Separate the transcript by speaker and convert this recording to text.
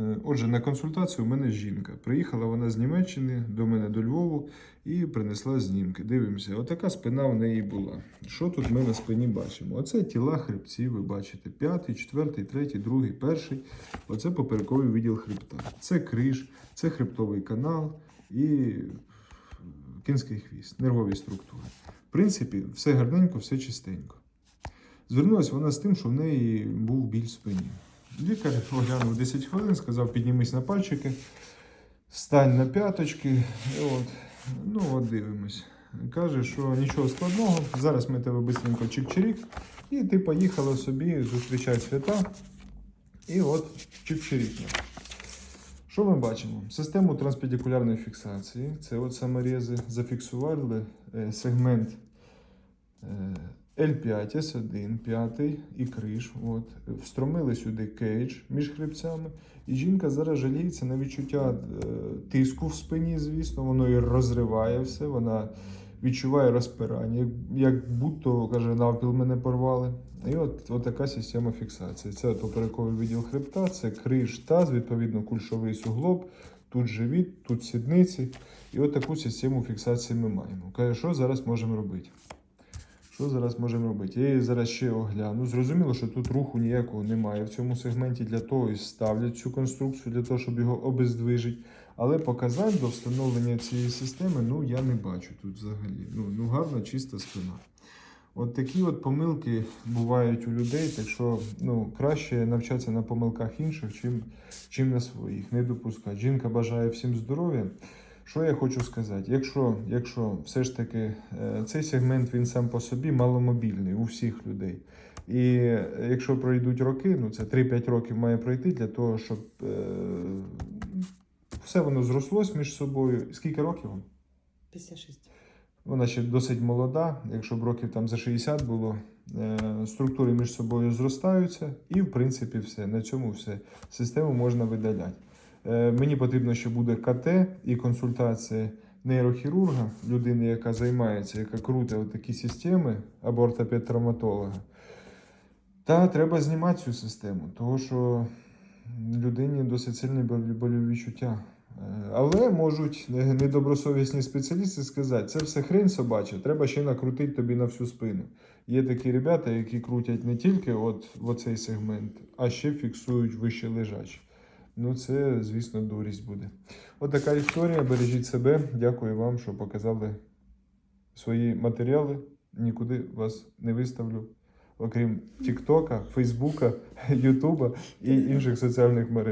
Speaker 1: Е, Отже, на консультацію у мене жінка. Приїхала вона з Німеччини до мене до Львову і принесла знімки. Дивимося, отака спина в неї була. Що тут ми на спині бачимо? Оце тіла хребців, ви бачите. П'ятий, четвертий, третій, другий, перший. Оце поперековий відділ хребта. Це криш, це хребтовий канал і кінський хвіст, нервові структури. В принципі, все гарненько, все чистенько. Звернулася вона з тим, що в неї був біль в спині. Лікар оглянув 10 хвилин, сказав, піднімись на пальчики, стань на п'яточки. От. Ну, от дивимось. Каже, що нічого складного. Зараз ми тебе швидко чик-чирік. І ти поїхала собі зустрічати свята. І от чик-чирікнула. Що ми бачимо? Систему транспедикулярної фіксації. Це от саморези зафіксували е, сегмент е, L5, S1, 5 і криш. От. Встромили сюди кейдж між хребцями. І жінка зараз жаліється на відчуття е, тиску в спині, звісно, воно і розриває все. Вона відчуває розпирання, як, як будто каже, навпіл мене порвали. І от, от така система фіксації. Це поперековий відділ хребта, це криш таз, відповідно, кульшовий суглоб, тут живіт, тут сідниці. І от таку систему фіксації ми маємо. Каже, що зараз можемо робити? Що зараз можемо робити? Я її зараз ще огляну. Зрозуміло, що тут руху ніякого немає в цьому сегменті. Для того і ставлять цю конструкцію, для того, щоб його обездвижити. Але показань до встановлення цієї системи ну, я не бачу тут взагалі. Ну, ну гарна, чиста спина. От такі от помилки бувають у людей, так що ну, краще навчатися на помилках інших, чим, чим на своїх. Не допускати. Жінка бажає всім здоров'я. Що я хочу сказати? Якщо, якщо все ж таки е, цей сегмент він сам по собі маломобільний у всіх людей. І е, якщо пройдуть роки, ну це 3-5 років має пройти для того, щоб е, все воно зрослось між собою. Скільки років? вам?
Speaker 2: 56.
Speaker 1: Вона ще досить молода, якщо б років там за 60 було, е, структури між собою зростаються, і в принципі все. На цьому все. Систему можна видаляти. Е, Мені потрібно, що буде КТ і консультація нейрохірурга, людини, яка займається, яка крутить такі системи, або ортопед-травматолога. Та треба знімати цю систему, тому що людині досить сильні болі- відчуття. Е, Але можуть недобросовісні спеціалісти сказати, це все хрень собача, треба ще накрутити тобі на всю спину. Є такі ребята, які крутять не тільки от в оцей сегмент, а ще фіксують вище лежачі. Ну, це, звісно, дурість буде. От така історія. Бережіть себе. Дякую вам, що показали свої матеріали. Нікуди вас не виставлю, окрім Тіктока, Фейсбука, Ютуба і інших соціальних мереж.